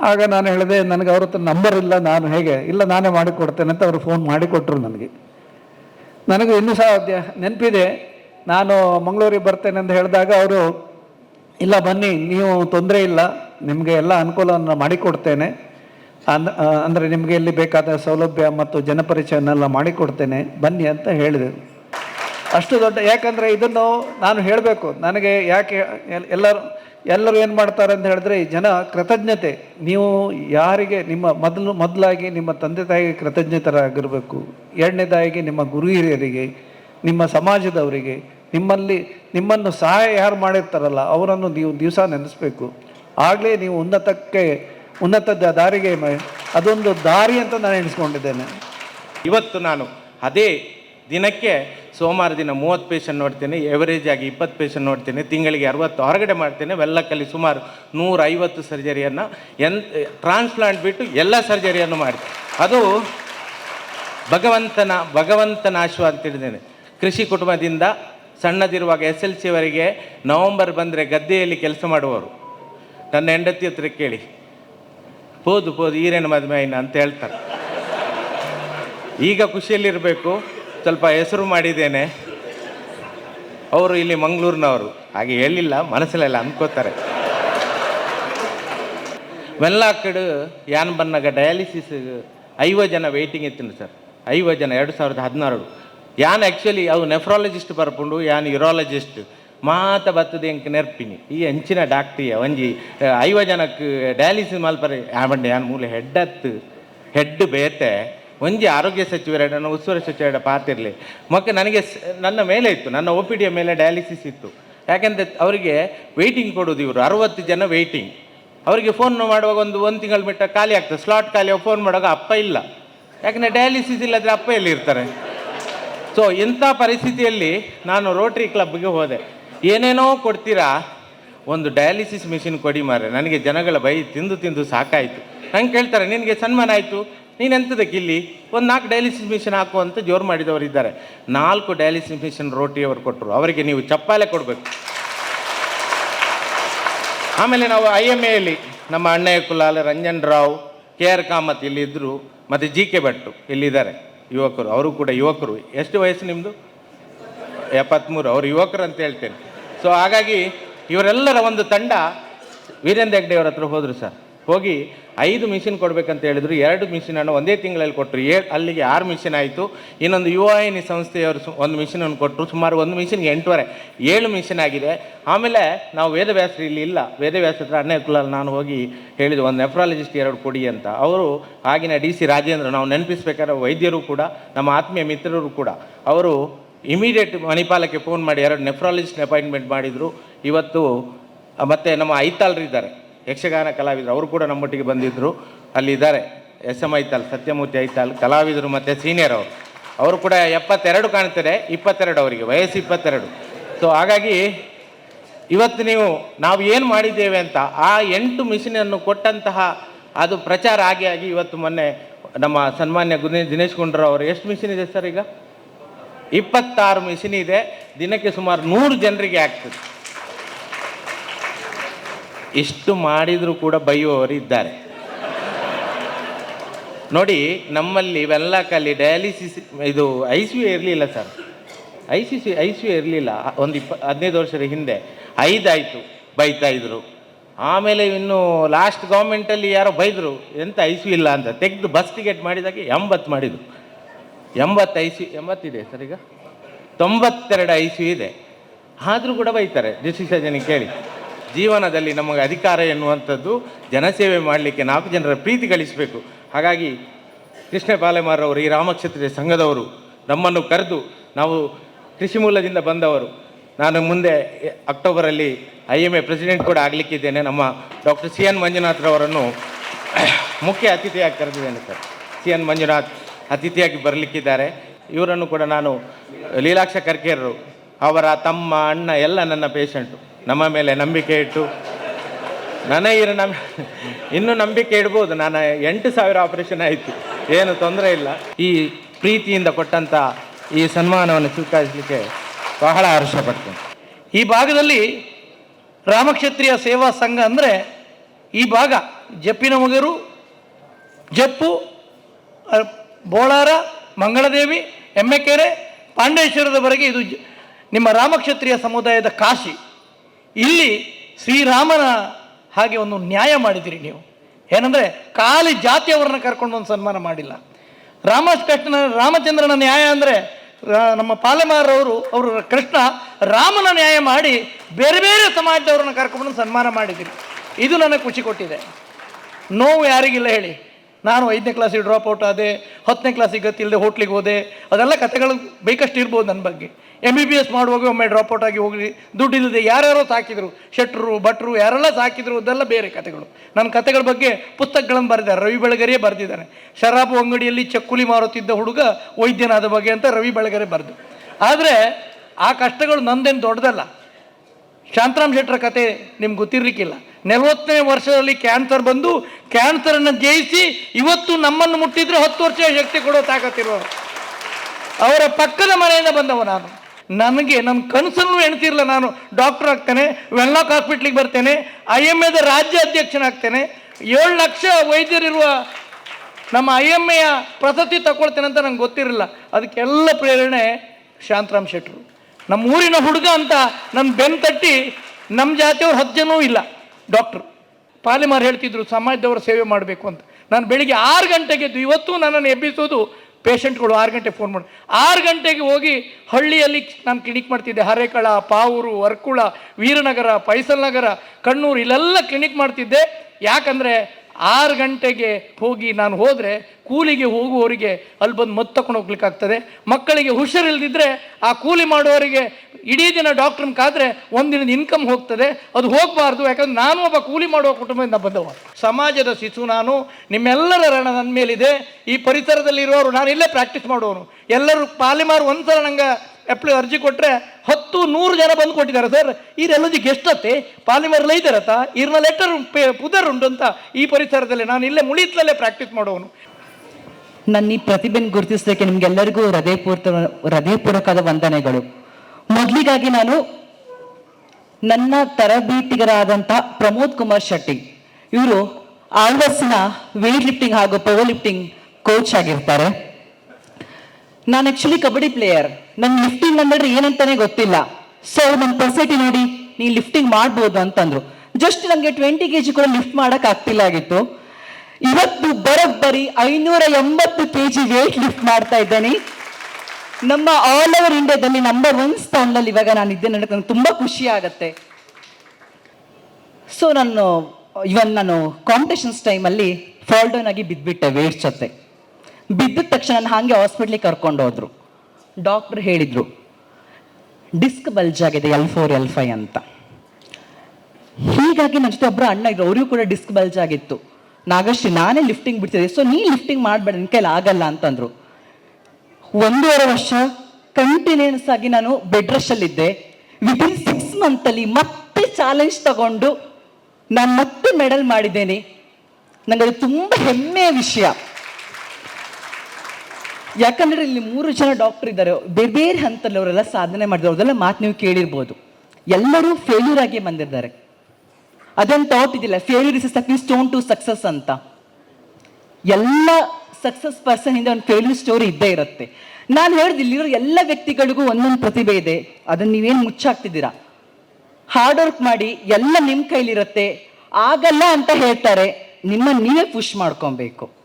ಆಗ ನಾನು ಹೇಳಿದೆ, ನನಗೆ ಅವ್ರ ಹತ್ರ ನಂಬರ್ ಇಲ್ಲ, ನಾನು ಹೇಗೆ? ಇಲ್ಲ, ನಾನೇ ಮಾಡಿಕೊಡ್ತೇನೆ ಅಂತ ಅವರು ಫೋನ್ ಮಾಡಿಕೊಟ್ರು ನನಗೆ. ನನಗೂ ಇನ್ನೂ ಸಹ ನೆನಪಿದೆ. ನಾನು ಮಂಗಳೂರಿಗೆ ಬರ್ತೇನೆ ಅಂತ ಹೇಳಿದಾಗ ಅವರು, ಇಲ್ಲ, ಬನ್ನಿ, ನೀವು ತೊಂದರೆ ಇಲ್ಲ, ನಿಮಗೆ ಎಲ್ಲ ಅನುಕೂಲವನ್ನು ಮಾಡಿಕೊಡ್ತೇನೆ ಅಂದ, ಅಂದರೆ ನಿಮಗೆ ಇಲ್ಲಿ ಬೇಕಾದ ಸೌಲಭ್ಯ ಮತ್ತು ಜನಪರಿಚಯನೆಲ್ಲ ಮಾಡಿಕೊಡ್ತೇನೆ ಬನ್ನಿ ಅಂತ ಹೇಳಿದರು. ಅಷ್ಟು ದೊಡ್ಡ ಯಾಕಂದರೆ ಇದನ್ನು ನಾನು ಹೇಳಬೇಕು. ನನಗೆ ಯಾಕೆ ಎಲ್- ಎಲ್ಲರೂ ಎಲ್ಲರೂ ಏನು ಮಾಡ್ತಾರೆ ಅಂತ ಹೇಳಿದ್ರೆ, ಈ ಜನ ಕೃತಜ್ಞತೆ. ನೀವು ಯಾರಿಗೆ ನಿಮ್ಮ ಮೊದಲು ಮೊದಲಾಗಿ ನಿಮ್ಮ ತಂದೆ ತಾಯಿಗೆ ಕೃತಜ್ಞತರಾಗಿರಬೇಕು. ಎರಡನೇದಾಗಿ ನಿಮ್ಮ ಗುರು ಹಿರಿಯರಿಗೆ ನಿಮ್ಮ ಸಮಾಜದವರಿಗೆ, ನಿಮ್ಮಲ್ಲಿ ನಿಮ್ಮನ್ನು ಸಹಾಯ ಯಾರು ಮಾಡಿರ್ತಾರಲ್ಲ, ಅವರನ್ನು ನೀವು ದಿವಸ ನೆನೆಸ್ಬೇಕು. ಆಗಲೇ ನೀವು ಉನ್ನತಕ್ಕೆ ಉನ್ನತ ದಾರಿಗೆ ಅದೊಂದು ದಾರಿ ಅಂತ ನಾನು ಎಣಿಸ್ಕೊಂಡಿದ್ದೇನೆ. ಇವತ್ತು ನಾನು ಅದೇ ದಿನಕ್ಕೆ ಸೋಮವಾರ ದಿನ ಮೂವತ್ತು ಪೇಷಂಟ್ ನೋಡ್ತೇನೆ ಎವರೇಜ್ ಆಗಿ ಇಪ್ಪತ್ತು ಪೇಷಂಟ್ ನೋಡ್ತೇನೆ, ತಿಂಗಳಿಗೆ ಅರವತ್ತು, ಹೊರಗಡೆ ಮಾಡ್ತೇನೆ ವೆಲ್ಲಕ್ಕಲ್ಲಿ ಸುಮಾರು ನೂರೈವತ್ತು ಸರ್ಜರಿಯನ್ನು, ಎನ್ ಟ್ರಾನ್ಸ್ಪ್ಲಾಂಟ್ ಬಿಟ್ಟು ಎಲ್ಲ ಸರ್ಜರಿಯನ್ನು ಮಾಡ್ತೇನೆ. ಅದು ಭಗವಂತನ ಭಗವಂತನ ಆಶ್ವ ಅಂತ ಹೇಳಿದ್ದೇನೆ. ಕೃಷಿ ಕುಟುಂಬದಿಂದ ಸಣ್ಣದಿರುವಾಗ ಎಸ್ ಎಲ್ ಸಿವರೆಗೆ ನವಂಬರ್ ಬಂದರೆ ಗದ್ದೆಯಲ್ಲಿ ಕೆಲಸ ಮಾಡುವವರು. ನನ್ನ ಹೆಂಡತಿ ಹತ್ರ ಕೇಳಿ, ಪೋದು ಪೋದು, ಈರೇನು ಮದುವೆ ಅಂತ ಹೇಳ್ತಾರೆ. ಈಗ ಖುಷಿಯಲ್ಲಿರಬೇಕು. ಸ್ವಲ್ಪ ಹೆಸರು ಮಾಡಿದ್ದೇನೆ. ಅವರು ಇಲ್ಲಿ ಮಂಗಳೂರಿನವರು. ಹಾಗೆ ಹೇಳಿಲ್ಲ ಮನಸ್ಸಲ್ಲೆಲ್ಲ ಅಂದ್ಕೋತಾರೆ. ವೆಲ್ಲಾಕಡ್ ಯಾನ್ ಬನ್ನಗ ಡಯಾಲಿಸಿಸ್ ಐವ ಜನ ವೆಯ್ಟಿಂಗ್ ಇತ್ತು ಸರ್. ಐವ ಜನ ಎರಡು ಸಾವಿರದ ಹದಿನಾರು. ಯಾನ್ ಆ್ಯಕ್ಚುಲಿ ಅವು ನೆಫ್ರಾಲಜಿಸ್ಟ್ ಬರ್ಕೊಂಡು ಯಾನ್ ಯುರಾಲಜಿಸ್ಟ್ ಮಾತ ಬರ್ತದೆ ಎಂಕ್ ನೆರ್ಪಿನಿ. ಈ ಹೆಂಚಿನ ಡಾಕ್ಟ್ರಿಯ ಒಂಜಿ ಆ, ಐವ ಜನಕ್ಕೆ ಡಯಾಲಿಸಿಸ್ ಮಲ್ಪರೆ ಬಂಡೆ ಯಾನ್ ಮೂಲೆ ಹೆಡ್ ಹತ್ತು ಹೆಡ್ ಬೇತೆ. ಒಂಜಿ ಆರೋಗ್ಯ ಸಚಿವರ ಉಸ್ತುವಾರಿ ಸಚಿವರ ಪಾತಿರಲಿ ಮತ್ತೆ ನನಗೆ ನನ್ನ ಮೇಲೆ ಇತ್ತು, ನನ್ನ ಒ ಪಿ ಡಿಯ ಮೇಲೆ ಡಯಾಲಿಸಿಸ್ ಇತ್ತು. ಯಾಕೆಂದರೆ ಅವರಿಗೆ ವೆಯ್ಟಿಂಗ್ ಕೊಡೋದು ಇವರು, ಅರವತ್ತು ಜನ ವೆಯ್ಟಿಂಗ್ ಅವರಿಗೆ ಫೋನ್ ಮಾಡುವಾಗ ಒಂದು ಒಂದು ತಿಂಗಳು ಬಿಟ್ಟ ಖಾಲಿ ಆಗ್ತದೆ ಸ್ಲಾಟ್ ಖಾಲಿ ಫೋನ್ ಮಾಡುವಾಗ ಅಪ್ಪ ಇಲ್ಲ. ಯಾಕೆಂದರೆ ಡಯಾಲಿಸಿಸ್ ಇಲ್ಲದ್ರೆ ಅಪ್ಪ ಎಲ್ಲಿ ಇರ್ತಾರೆ ಸೊ ಇಂಥ ಪರಿಸ್ಥಿತಿಯಲ್ಲಿ ನಾನು ರೋಟ್ರಿ ಕ್ಲಬ್ಗೆ ಹೋದೆ. ಏನೇನೋ ಕೊಡ್ತೀರಾ? ಒಂದು ಡಯಾಲಿಸಿಸ್ ಮಿಷಿನ್ ಕೊಡಿ ಮಾರೆ ನನಗೆ ಜನಗಳ ಬೈ ತಿಂದು ತಿಂದು ಸಾಕಾಯಿತು. ನಂಗೆ ಕೇಳ್ತಾರೆ, ನಿನಗೆ ಸನ್ಮಾನ ಆಯಿತು? ನೀನು ಎಂಥದಕ್ಕೆ ಇಲ್ಲಿ ಒಂದು ನಾಲ್ಕು ಡಯಾಲಿಸಿಸ್ ಮಿಷನ್ ಹಾಕು ಅಂತ ಜೋರು ಮಾಡಿದವರು ಇದ್ದಾರೆ. ನಾಲ್ಕು ಡಯಾಲಿಸಿಸ್ ರೋಟಿ ರೋಟಿಯವರು ಕೊಟ್ಟರು ಅವರಿಗೆ ನೀವು ಚಪ್ಪಾಲೆ ಕೊಡಬೇಕು. ಆಮೇಲೆ ನಾವು ಐ ಎಂ ಎಲ್ಲಿ ನಮ್ಮ ಅಣ್ಣಯ್ಯ ಕುಲಾಲ್ ರಂಜನ್ ರಾವ್, ಕೆ ಆರ್ ಕಾಮತ್ ಇಲ್ಲಿದ್ದರು ಮತ್ತು ಜಿ ಕೆ ಭಟ್ಟು ಇಲ್ಲಿದ್ದಾರೆ. ಯುವಕರು, ಅವರು ಕೂಡ ಯುವಕರು. ಎಷ್ಟು ವಯಸ್ಸು ನಿಮ್ಮದು ಎಪ್ಪತ್ತ್ಮೂರು ಅವರು ಯುವಕರು ಅಂತ ಹೇಳ್ತೇನೆ. ಸೊ ಹಾಗಾಗಿ ಇವರೆಲ್ಲರ ಒಂದು ತಂಡ ವೀರೇಂದ್ರ ಹೆಗ್ಡೆ ಅವ್ರ ಹತ್ರ ಹೋದರು ಸರ್. ಹೋಗಿ ಐದು ಮಿಷಿನ್ ಕೊಡಬೇಕಂತ ಹೇಳಿದ್ರು, ಎರಡು ಮಿಷಿನನ್ನು ಒಂದೇ ತಿಂಗಳಲ್ಲಿ ಕೊಟ್ಟರು ಏ, ಅಲ್ಲಿಗೆ ಆರು ಮಿಷಿನ್ ಆಯಿತು. ಇನ್ನೊಂದು ಯು ಐ ಎನ್ ಸಂಸ್ಥೆಯವರು ಸು ಒಂದು ಮಿಷಿನನ್ನು ಕೊಟ್ಟರು ಸುಮಾರು ಒಂದು ಮಿಷಿನ್ಗೆ ಎಂಟುವರೆ, ಏಳು ಮಿಷಿನ್ ಆಗಿದೆ. ಆಮೇಲೆ ನಾವು ವೇದವ್ಯಾಸರು ಇಲ್ಲಿ. ಇಲ್ಲ ವೇದವ್ಯಾಸ ಹತ್ರ ಅನ್ನೇ ಕುಲಲ್ಲಿ ನಾನು ಹೋಗಿ ಹೇಳಿದ್ದು, ಒಂದು ನೆಫ್ರಾಲಜಿಸ್ಟ್ ಎರಡು ಕೊಡಿ ಅಂತ. ಅವರು ಆಗಿನ ಡಿ ಸಿ ರಾಜೇಂದ್ರ, ನಾವು ನೆನಪಿಸ್ಬೇಕಾದ್ರೆ ವೈದ್ಯರು ಕೂಡ, ನಮ್ಮ ಆತ್ಮೀಯ ಮಿತ್ರರು ಕೂಡ. ಅವರು ಇಮಿಡಿಯೇಟ್ ಮಣಿಪಾಲಕ್ಕೆ ಫೋನ್ ಮಾಡಿ ಎರಡು ನೆಫ್ರಾಲಜಿಸ್ಟ್ ಅಪಾಯಿಂಟ್ಮೆಂಟ್ ಮಾಡಿದರು. ಇವತ್ತು ಮತ್ತು ನಮ್ಮ ಐತಾಲ್ರಿದ್ದಾರೆ. ಯಕ್ಷಗಾನ ಕಲಾವಿದರು ಅವರು ಕೂಡ ನಮ್ಮೊಟ್ಟಿಗೆ ಬಂದಿದ್ದರು ಅಲ್ಲಿದ್ದಾರೆ ಎಸ್ ಎಂ ಐತಾಲ್ ಸತ್ಯಮೂರ್ತಿ ಐತಾಲ್ ಕಲಾವಿದರು ಮತ್ತು ಸೀನಿಯರ್ ಅವರು. ಅವರು ಕೂಡ ಎಪ್ಪತ್ತೆರಡು ಕಾಣ್ತಾರೆ. ಇಪ್ಪತ್ತೆರಡು ಅವರಿಗೆ, ವಯಸ್ಸು ಇಪ್ಪತ್ತೆರಡು. ಸೊ ಹಾಗಾಗಿ ಇವತ್ತು ನೀವು, ನಾವು ಏನು ಮಾಡಿದ್ದೇವೆ ಅಂತ, ಆ ಎಂಟು ಮಿಷಿನನ್ನು ಕೊಟ್ಟಂತಹ ಅದು ಪ್ರಚಾರ ಆಗಿ ಆಗಿ ಇವತ್ತು ಮೊನ್ನೆ ನಮ್ಮ ಸನ್ಮಾನ್ಯ ಗುರು ದಿನೇಶ್ ಗುಂಡ್ರಾವ್ ಅವರು, ಎಷ್ಟು ಮಿಷಿನ್ ಇದೆ ಸರ್ ಈಗ? ಇಪ್ಪತ್ತಾರು ಮಿಷಿನ್ ಇದೆ. ದಿನಕ್ಕೆ ಸುಮಾರು ನೂರು ಜನರಿಗೆ ಆಗ್ತದೆ. ಎಷ್ಟು ಮಾಡಿದರೂ ಕೂಡ ಬೈಯುವವರು ಇದ್ದಾರೆ. ನೋಡಿ, ನಮ್ಮಲ್ಲಿ ವೆಲ್ಲಾಕಲ್ಲಿ ಡಯಾಲಿಸಿಸ್ ಇದು ಐ ಸಿ ಯು ಇರಲಿಲ್ಲ sir. I C C I C U ಇರಲಿಲ್ಲ. ಒಂದು ಇಪ್ಪ, ಹದಿನೈದು ವರ್ಷದ ಹಿಂದೆ. ಐದಾಯಿತು, ಬೈತಾ ಇದ್ರು. ಆಮೇಲೆ ಇನ್ನು ಲಾಸ್ಟ್ ಗೌರ್ಮೆಂಟಲ್ಲಿ ಯಾರೋ ಬೈದರು, ಎಂತ ಐ ಸಿ ಯು ಇಲ್ಲ ಅಂತ. ತೆಗೆದು ಬಸ್ ಟಿಕೆಟ್ ಮಾಡಿದಾಗೆ ಎಂಬತ್ತು ಮಾಡಿದರು. ಎಂಬತ್ತು ಐ ಸಿ ಎಂಬತ್ತಿದೆ ಸರ್ ಈಗ? ತೊಂಬತ್ತೆರಡು ಐ ಸಿ ಯು ಇದೆ. ಆದರೂ ಕೂಡ ಬೈತಾರೆ ಡಿಸಿಷನ್ ಕೇಳಿ. ಜೀವನದಲ್ಲಿ ನಮಗೆ ಅಧಿಕಾರ ಎನ್ನುವಂಥದ್ದು ಜನಸೇವೆ ಮಾಡಲಿಕ್ಕೆ ನಾಲ್ಕು ಜನರ ಪ್ರೀತಿ ಗಳಿಸಬೇಕು. ಹಾಗಾಗಿ ಕೃಷ್ಣ ಪಾಲೆಮಾರವರು ಈ ರಾಮಕ್ಷೇತ್ರ ಸಂಘದವರು ನಮ್ಮನ್ನು ಕರೆದು ನಾವು ಕೃಷಿ ಮೂಲದಿಂದ ಬಂದವರು. ನಾನು ಮುಂದೆ ಅಕ್ಟೋಬರಲ್ಲಿ ಐ ಎಂ ಎ ಪ್ರೆಸಿಡೆಂಟ್ ಕೂಡ ಆಗಲಿಕ್ಕಿದ್ದೇನೆ. ನಮ್ಮ ಡಾಕ್ಟರ್ ಸಿ ಎನ್ ಮಂಜುನಾಥ್ರವರನ್ನು ಮುಖ್ಯ ಅತಿಥಿಯಾಗಿ ಕರೆದಿದ್ದೇನೆ ಸರ್. ಸಿ ಎನ್ ಮಂಜುನಾಥ್ ಅತಿಥಿಯಾಗಿ ಬರಲಿಕ್ಕಿದ್ದಾರೆ. ಇವರನ್ನು ಕೂಡ ನಾನು ಲೀಲಾಕ್ಷ ಕರ್ಕೇರರು, ಅವರ ತಮ್ಮ, ಅಣ್ಣ ಎಲ್ಲ ನನ್ನ ಪೇಷಂಟು ನಮ್ಮ ಮೇಲೆ ನಂಬಿಕೆ ಇಟ್ಟು ನನ ಇರ ನಮ್, ಇನ್ನೂ ನಂಬಿಕೆ ಇಡ್ಬೋದು. ನಾನು ಎಂಟು ಸಾವಿರ ಆಪರೇಷನ್ ಆಯಿತು. ಏನು ತೊಂದರೆ ಇಲ್ಲ. ಈ ಪ್ರೀತಿಯಿಂದ ಕೊಟ್ಟಂಥ ಈ ಸನ್ಮಾನವನ್ನು ಸ್ವೀಕರಿಸಲಿಕ್ಕೆ ಬಹಳ ಹರ್ಷಪಡ್ತೇನೆ. ಈ ಭಾಗದಲ್ಲಿ ರಾಮಕ್ಷತ್ರಿಯ ಸೇವಾ ಸಂಘ ಅಂದರೆ ಈ ಭಾಗ. ಜಪ್ಪಿನ ಮುಗರು, ಜಪ್ಪು ಬೋಳಾರ, ಮಂಗಳದೇವಿ, ಎಮ್ಮೆಕೆರೆ, ಪಾಂಡೇಶ್ವರದವರೆಗೆ ಇದು ನಿಮ್ಮ ರಾಮಕ್ಷತ್ರಿಯ ಸಮುದಾಯದ ಕಾಶಿ. ಇಲ್ಲಿ ಶ್ರೀರಾಮನ ಹಾಗೆ ಒಂದು ನ್ಯಾಯ ಮಾಡಿದಿರಿ ನೀವು. ಏನಂದರೆ ಖಾಲಿ ಜಾತಿಯವರನ್ನ ಕರ್ಕೊಂಡು ಒಂದು ಸನ್ಮಾನ ಮಾಡಿಲ್ಲ. ರಾಮ ಕೃಷ್ಣ ರಾಮಚಂದ್ರನ ನ್ಯಾಯ ಅಂದರೆ ನಮ್ಮ ಪಾಲೆಮಾರವರು, ಅವರು ಕೃಷ್ಣ ರಾಮನ ನ್ಯಾಯ ಮಾಡಿ ಬೇರೆ ಬೇರೆ ಸಮಾಜದವ್ರನ್ನ ಕರ್ಕೊಂಡು ಸನ್ಮಾನ ಮಾಡಿದಿರಿ. ಇದು ನನಗೆ ಖುಷಿ ಕೊಟ್ಟಿದೆ. ನೋವು ಯಾರಿಗಿಲ್ಲ ಹೇಳಿ. ನಾನು ಐದನೇ ಕ್ಲಾಸಿಗೆ ಡ್ರಾಪ್ ಔಟ್ ಆದೆ, ಹತ್ತನೇ ಕ್ಲಾಸಿಗೆ ಗೊತ್ತಿಲ್ಲದೆ ಹೋಟ್ಲಿಗೆ ಹೋದೆ. ಅದೆಲ್ಲ ಕಥೆಗಳು ಬೇಕಷ್ಟು ಇರ್ಬೋದು ನನ್ನ ಬಗ್ಗೆ. ಎಂ ಬಿ ಬಿ ಎಸ್ ಮಾಡುವಾಗ ಒಮ್ಮೆ ಡ್ರಾಪ್ ಔಟ್ ಆಗಿ ಹೋಗಿ ದುಡ್ಡಿಲ್ಲದೆ ಯಾರ್ಯಾರೋ ಸಾಕಿದ್ರು. ಶೆಟ್ರು, ಭಟ್ರು, ಯಾರೆಲ್ಲ ಸಾಕಿದ್ರು, ಅದೆಲ್ಲ ಬೇರೆ ಕಥೆಗಳು. ನನ್ನ ಕಥೆಗಳ ಬಗ್ಗೆ ಪುಸ್ತಕಗಳನ್ನು ಬರೆದಿದ್ದಾರೆ. ರವಿ ಬೆಳಗರೆಯೇ ಬರೆದಿದ್ದಾನೆ ಶರಾಬು ಅಂಗಡಿಯಲ್ಲಿ ಚಕ್ಕುಲಿ ಮಾರುತ್ತಿದ್ದ ಹುಡುಗ ವೈದ್ಯನಾದ ಬಗ್ಗೆ ಅಂತ ರವಿ ಬೆಳಗೆರೆ ಬರೆದು. ಆದರೆ ಆ ಕಷ್ಟಗಳು ನಂದೇನು ದೊಡ್ಡದಲ್ಲ. ಶಾಂತರಾಮ್ ಶೆಟ್ಟರ ಕತೆ ನಿಮ್ಗೆ ಗೊತ್ತಿರ್ಲಿಕ್ಕಿಲ್ಲ. ನಲವತ್ತನೇ ವರ್ಷದಲ್ಲಿ ಕ್ಯಾನ್ಸರ್ ಬಂದು ಕ್ಯಾನ್ಸರನ್ನು ಜಯಿಸಿ ಇವತ್ತು ನಮ್ಮನ್ನು ಮುಟ್ಟಿದ್ರೆ ಹತ್ತು ವರ್ಷ ಶಕ್ತಿ ಕೊಡೋ ತಾಕತ್ತಿರೋರು ಅವರ ಪಕ್ಕದ ಮನೆಯಿಂದ ಬಂದವ ನಾನು. ನನಗೆ ನನ್ನ ಕನಸನ್ನು ಎಣ್ತಿರಲ್ಲ ನಾನು. ಡಾಕ್ಟರ್ ಆಗ್ತೇನೆ ವೆನ್ಲಾಕ್ ಹಾಸ್ಪಿಟ್ಲಿಗೆ ಬರ್ತೇನೆ ಐ ಎಂ ಎದ ರಾಜ್ಯ ಅಧ್ಯಕ್ಷನಾಗ್ತೇನೆ. ಏಳು ಲಕ್ಷ ವೈದ್ಯರಿರುವ ನಮ್ಮ ಐ ಎಂ ಎಯ ಪ್ರಸತಿ ತಗೊಳ್ತೇನೆ ಅಂತ ನಂಗೆ ಗೊತ್ತಿರಲಿಲ್ಲ. ಅದಕ್ಕೆಲ್ಲ ಪ್ರೇರಣೆ ಶಾಂತರಾಮ್ ಶೆಟ್ಟರು. ನಮ್ಮ ಊರಿನ ಹುಡುಗ ಅಂತ ನನ್ನ ಬೆನ್ ತಟ್ಟಿ ನಮ್ಮ ಜಾತಿಯವ್ರು ಹತ್ತು ಜನವೂ ಇಲ್ಲ. ಡಾಕ್ಟ್ರು, ಪಾಲಿಮಾರ್ ಹೇಳ್ತಿದ್ರು, ಸಮಾಜದವರ ಸೇವೆ ಮಾಡಬೇಕು ಅಂತ. ನಾನು ಬೆಳಿಗ್ಗೆ ಆರು ಗಂಟೆಗೆ ಇವತ್ತು ನನ್ನನ್ನು ಎಬ್ಬಿಸೋದು ಪೇಷಂಟ್ಗಳು, ಆರು ಗಂಟೆಗೆ ಫೋನ್ ಮಾಡಿ. ಆರು ಗಂಟೆಗೆ ಹೋಗಿ ಹಳ್ಳಿಯಲ್ಲಿ ನಾನು ಕ್ಲಿನಿಕ್ ಮಾಡ್ತಿದ್ದೆ. ಹರೇಕಳ, ಪಾವೂರು, ವರ್ಕುಳ, ವೀರನಗರ ಪೈಸಲ್ ನಗರ ಕಣ್ಣೂರು, ಇಲ್ಲೆಲ್ಲ ಕ್ಲಿನಿಕ್ ಮಾಡ್ತಿದ್ದೆ. ಯಾಕಂದರೆ ಆರು ಗಂಟೆಗೆ ಹೋಗಿ ನಾನು ಹೋದರೆ ಕೂಲಿಗೆ ಹೋಗುವವರಿಗೆ ಅಲ್ಲಿ ಬಂದು ಮದ್ದು ತಕೊಂಡು ಹೋಗ್ಲಿಕ್ಕಾಗ್ತದೆ ಮಕ್ಕಳಿಗೆ ಹುಷಾರಿಲ್ದಿದ್ರೆ ಆ ಕೂಲಿ ಮಾಡುವವರಿಗೆ ಇಡೀ ದಿನ ಡಾಕ್ಟ್ರ್ ಕಾದರೆ ಒಂದಿನದ ಇನ್ಕಮ್ ಹೋಗ್ತದೆ. ಅದು ಹೋಗಬಾರ್ದು. ಯಾಕಂದ್ರೆ ನಾನು ಒಬ್ಬ ಕೂಲಿ ಮಾಡುವ ಕುಟುಂಬದಿಂದ ಬಂದವ. ಸಮಾಜದ ಶಿಶು ನಾನು, ನಿಮ್ಮೆಲ್ಲರ ರಣ ನನ್ನ ಮೇಲಿದೆ. ಈ ಪರಿಸರದಲ್ಲಿರೋರು ನಾನು ಇಲ್ಲೇ ಪ್ರಾಕ್ಟೀಸ್ ಮಾಡುವವನು. ಎಲ್ಲರೂ ಪಾಲಿಮಾರು ಒಂದ್ಸಲ ನಂಗೆ ಅಪ್ಲೈ ಅರ್ಜಿ ಕೊಟ್ಟರೆ ಹತ್ತು, ನೂರು ಜನ ಬಂದು ಕೊಟ್ಟಿದ್ದಾರೆ ಸರ್. ಈರೆಲ್ಲದಿ ಗೆಷ್ಟತ್ತೆ ಪಾಲಿಮರ್ಲ ಇದ್ದಾರತ್ತ ಇರ್ನ ಲೆಟರ್ ಪುದರ್ ಉಂಟು ಅಂತ ಈ ಪರಿಸರದಲ್ಲಿ ನಾನು ಇಲ್ಲೇ ಮುಳಿತ್ಲಲ್ಲೇ ಪ್ರಾಕ್ಟೀಸ್ ಮಾಡೋನು. ನನ್ನ ಈ ಪ್ರತಿಭೆನ ಗುರುತಿಸಲಿಕ್ಕೆ ನಿಮ್ಗೆಲ್ಲರಿಗೂ ಹೃದಯಪೂರ್ತ ಹೃದಯಪೂರ್ವಕದ ವಂದನೆಗಳು. ಮೊದಲಿಗಾಗಿ ನಾನು ನನ್ನ ತರಬೇತಿಗರಾದಂಥ ಪ್ರಮೋದ್ ಕುಮಾರ್ ಶೆಟ್ಟಿ. ಇವರು ಆಳ್ವಸ್ನ ವೇಟ್ ಲಿಫ್ಟಿಂಗ್ ಹಾಗೂ ಪವರ್ ಲಿಫ್ಟಿಂಗ್ ಕೋಚ್ ಆಗಿರ್ತಾರೆ. ನಾನು ಆ್ಯಕ್ಚುಲಿ ಕಬಡ್ಡಿ ಪ್ಲೇಯರ್ ನನ್ ಲಿಫ್ಟಿಂಗ್ ಅಂದ್ರೆ ಏನಂತಾನೆ ಗೊತ್ತಿಲ್ಲ. ಸೊ ನನ್ನ ಪರ್ಸೆಟಿ ನೋಡಿ ನೀ ಲಿಫ್ಟಿಂಗ್ ಮಾಡ್ಬೋದು ಅಂತಂದ್ರು. ಜಸ್ಟ್ ನನಗೆ ಟ್ವೆಂಟಿ ಕೆ ಜಿ ಕೂಡ ಲಿಫ್ಟ್ ಮಾಡಕ್ ಆಗ್ತಿಲ್ಲ ಆಗಿತ್ತು. ಇವತ್ತು ಬರೋಬ್ಬರಿ ಐನೂರ ಎಂಬತ್ತು ಕೆ ಜಿ ವೇಟ್ ಲಿಫ್ಟ್ ಮಾಡ್ತಾ ಇದ್ದೇನೆ. ನಮ್ಮ ಆಲ್ ಓವರ್ ಇಂಡಿಯಾದಲ್ಲಿ ನಂಬರ್ ಒನ್ ಸ್ಥಾನದಲ್ಲಿ ಇವಾಗ ನಾನು ಇದ್ದೇನೆ ನನಗೆ ನಂಗೆ ತುಂಬಾ ಖುಷಿ ಆಗತ್ತೆ. ಸೊ ನಾನು, ಇವನ್ ನಾನು ಕಾಂಪಿಟೇಷನ್ಸ್ ಟೈಮಲ್ಲಿ ಫಾಲ್ ಡೌನ್ ಆಗಿ ಬಿದ್ದುಬಿಟ್ಟೆ ವೇಟ್ ಜೊತೆ. ಬಿದ್ದ ತಕ್ಷಣ ನಾನು ಹಾಗೆ ಹಾಸ್ಪಿಟ್ಲಿಗೆ ಕರ್ಕೊಂಡು ಹೋದ್ರು. ಡಾಕ್ಟ್ರ್ ಹೇಳಿದ್ರು, ಡಿಸ್ಕ್ ಬಲ್ಜ್ ಆಗಿದೆ ಎಲ್ ಫೋರ್, ಎಲ್ ಫೈ ಅಂತ. ಹೀಗಾಗಿ ನನ್ನ ಜೊತೆ ಒಬ್ಬರು ಅಣ್ಣ ಇದ್ರು, ಅವರಿಗೂ ಕೂಡ ಡಿಸ್ಕ್ ಬಲ್ಜ್ ಆಗಿತ್ತು. ನಾಗಶ್ರೀ, ನಾನೇ ಲಿಫ್ಟಿಂಗ್ ಬಿಡ್ತಿದ್ದೆ. ಸೊ ನೀ ಲಿಫ್ಟಿಂಗ್ ಮಾಡಬೇಡ ನಿನ್ನ ಕೈಲಿ ಆಗಲ್ಲ ಅಂತಂದ್ರು. ಒಂದೂವರೆ ವರ್ಷ ಕಂಟಿನ್ಯೂಸ್ ಆಗಿ ನಾನು ಬೆಡ್ ರಶಲ್ಲಿದ್ದೆ ವಿತಿನ್ ಸಿಕ್ಸ್ ಮಂತಲ್ಲಿ ಮತ್ತೆ ಚಾಲೆಂಜ್ ತಗೊಂಡು ನಾನು ಮತ್ತೆ ಮೆಡಲ್ ಮಾಡಿದ್ದೇನೆ. ನನಗೆ ಅದು ತುಂಬ ಹೆಮ್ಮೆಯ ವಿಷಯ. ಯಾಕಂದ್ರೆ ಇಲ್ಲಿ ಮೂರು ಜನ ಡಾಕ್ಟರ್ ಇದ್ದಾರೆ. ಬೇರೆ ಬೇರೆ ಹಂತದಲ್ಲಿ ಅವರೆಲ್ಲ ಸಾಧನೆ ಮಾಡಿದ್ರು. ಅವ್ರದೆಲ್ಲ ಮಾತು ನೀವು ಕೇಳಿರ್ಬೋದು. ಎಲ್ಲರೂ ಫೇಲ್ಯೂರ್ ಆಗಿ ಬಂದಿದ್ದಾರೆ. ಅದೊಂದು ಥಾಟ್ ಇದಿಲ್ಲ failure is stepping stone to success ಅಂತ. ಎಲ್ಲ ಸಕ್ಸಸ್ ಪರ್ಸನ್ ಇಂದ ಒಂದು ಫೇಲ್ಯೂರ್ ಸ್ಟೋರಿ ಇದ್ದೇ ಇರುತ್ತೆ. ನಾನು ಹೇಳಿದ, ಇಲ್ಲಿರೋ ಎಲ್ಲ ವ್ಯಕ್ತಿಗಳಿಗೂ ಒಂದೊಂದು ಪ್ರತಿಭೆ ಇದೆ. ಅದನ್ನ ನೀವೇನು ಮುಚ್ಚಾಕ್ತಿದ್ದೀರಾ? ಹಾರ್ಡ್ ವರ್ಕ್ ಮಾಡಿ ಎಲ್ಲ ನಿಮ್ಮ ಕೈಲಿರುತ್ತೆ. ಆಗಲ್ಲ ಅಂತ ಹೇಳ್ತಾರೆ. ನಿಮ್ಮ ನೀವೇ ಪುಷ್ ಮಾಡ್ಕೊಬೇಕು.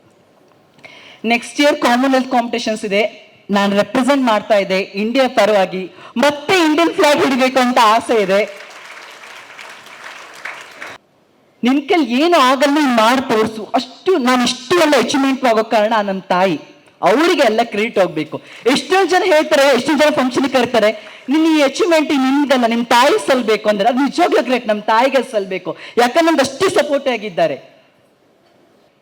ನೆಕ್ಸ್ಟ್ ಇಯರ್ ಕಾಮನ್ವೆಲ್ತ್ ಕಾಂಪಿಟೇಷನ್ಸ್ ಇದೆ. ನಾನು ರೆಪ್ರೆಸೆಂಟ್ ಮಾಡ್ತಾ ಇದ್ದೆ ಇಂಡಿಯಾ ಪರವಾಗಿ. ಮತ್ತೆ ಇಂಡಿಯನ್ ಫ್ಲಾಗ್ ಹಿಡಬೇಕು ಅಂತ ಆಸೆ ಇದೆ. ನಿನ್ ಕೈಲಿ ಏನು ಆಗಲ್ಲ ಮಾಡಿ ತೋರಿಸು. ಅಷ್ಟು ನಾನು ಇಷ್ಟು ಎಲ್ಲ ಅಚೀವ್ಮೆಂಟ್ ಆಗೋ ಕಾರಣ ನಮ್ಮ ತಾಯಿ. ಅವರಿಗೆ ಎಲ್ಲ ಕ್ರೆಡಿಟ್ ಹೋಗ್ಬೇಕು. ಎಷ್ಟೊಂದು ಜನ ಹೇಳ್ತಾರೆ ಎಷ್ಟೊಂದು ಜನ ಫಂಕ್ಷನ್ ಕರೀತಾರೆ. ನಿನ್ನ ಈ ಅಚೀವ್ಮೆಂಟ್ ನಿಮ್ದಲ್ಲ ನಿಮ್ಮ ತಾಯಿ ಸಲ್ಬೇಕು ಅಂದ್ರೆ ಅದು ನಿಜವಾಗ್ಲೂ ಗ್ರೇಟ್ ನಮ್ಮ ತಾಯಿಗೆ ಸಲ್ಬೇಕು. ಯಾಕಂದ್ರೆ ನಮ್ದು ಅಷ್ಟು ಸಪೋರ್ಟ್ ಆಗಿದ್ದಾರೆ.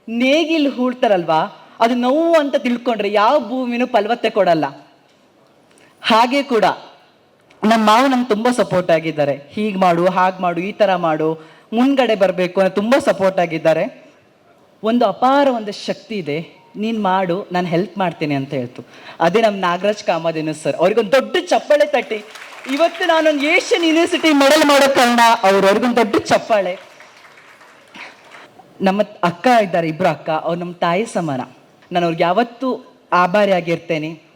ನೇಗಿಲ್ ಹೂಳ್ತಾರಲ್ವಾ? ಅದು ನೋವು ಅಂತ ತಿಳ್ಕೊಂಡ್ರೆ ಯಾವ ಭೂಮಿನೂ ಫಲವತ್ತೆ ಕೊಡಲ್ಲ. ಹಾಗೆ ಕೂಡ ನಮ್ಮ ಮಾವ ನಂಗೆ ತುಂಬ ಸಪೋರ್ಟ್ ಆಗಿದ್ದಾರೆ. ಹೀಗೆ ಮಾಡು, ಹಾಗೆ ಮಾಡು, ಈ ಥರ ಮಾಡು, ಮುಂದ್ಗಡೆ ಬರಬೇಕು ಅಂತ ತುಂಬ ಸಪೋರ್ಟ್ ಆಗಿದ್ದಾರೆ. ಒಂದು ಅಪಾರ ಒಂದು ಶಕ್ತಿ ಇದೆ. ನೀನು ಮಾಡು, ನಾನು ಹೆಲ್ಪ್ ಮಾಡ್ತೀನಿ ಅಂತ ಹೇಳ್ತು. ಅದೇ ನಮ್ಮ ನಾಗರಾಜ್ ಕಾಮಧೇನು ಸರ್ ಅವ್ರಿಗೊಂದು ದೊಡ್ಡ ಚಪ್ಪಾಳೆ ತಟ್ಟಿ. ಇವತ್ತು ನಾನೊಂದು ಏಷ್ಯನ್ ಯೂನಿವರ್ಸಿಟಿ ಮೆಡಲ್ ಮಾಡೋ ಕಾರಣ ಅವ್ರು ಅವ್ರಿಗೊಂದು ದೊಡ್ಡ ಚಪ್ಪಾಳೆ. ನಮ್ಮ ಅಕ್ಕ ಇದ್ದಾರೆ ಇಬ್ಬರು ಅಕ್ಕ. ಅವ್ರು ನಮ್ಮ ತಾಯಿ ಸಮಾನ. ನಾನು ಅವ್ರಿಗೆ ಯಾವತ್ತೂ ಆಭಾರಿಯಾಗಿರ್ತೇನೆ.